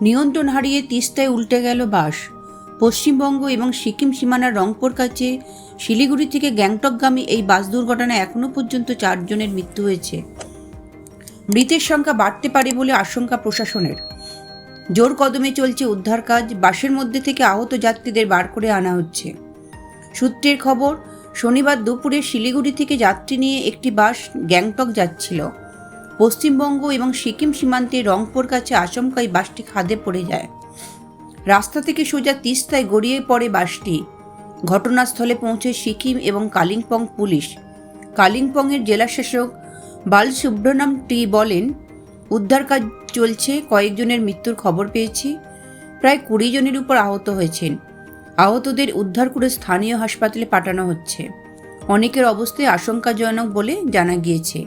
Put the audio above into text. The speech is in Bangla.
নিয়ন্ত্রণ হারিয়ে তিস্তায় উল্টে গেল বাস। পশ্চিমবঙ্গ এবং সিকিম সীমানার রংপুর কাছে শিলিগুড়ি থেকে গ্যাংটকগামী এই বাস দুর্ঘটনায় এখনও পর্যন্ত চারজনের মৃত্যু হয়েছে। মৃতের সংখ্যা বাড়তে পারে বলে আশঙ্কা প্রশাসনের। জোর কদমে চলছে উদ্ধার কাজ, বাসের মধ্যে থেকে আহত যাত্রীদের বার করে আনা হচ্ছে। সূত্রের খবর, শনিবার দুপুরে শিলিগুড়ি থেকে যাত্রী নিয়ে একটি বাস গ্যাংটক যাচ্ছিল। পশ্চিমবঙ্গ এবং সিকিম সীমান্তে রংপুর কাছে আচমকাই বাসটি খাদে পড়ে যায়। রাস্তা থেকে সোজা তিস্তায় গড়িয়ে পড়ে বাসটি। ঘটনাস্থলে পৌঁছে সিকিম এবং কালিম্পং পুলিশ। কালিম্পংয়ের জেলাশাসক বাল সুব্রনাম টি বলেন, উদ্ধার কাজ চলছে, কয়েকজনের মৃত্যুর খবর পেয়েছি। প্রায় কুড়ি জনের উপর আহত হয়েছেন। আহতদের উদ্ধার করে স্থানীয় হাসপাতালে পাঠানো হচ্ছে। অনেকের অবস্থায় আশঙ্কাজনক বলে জানা গিয়েছে।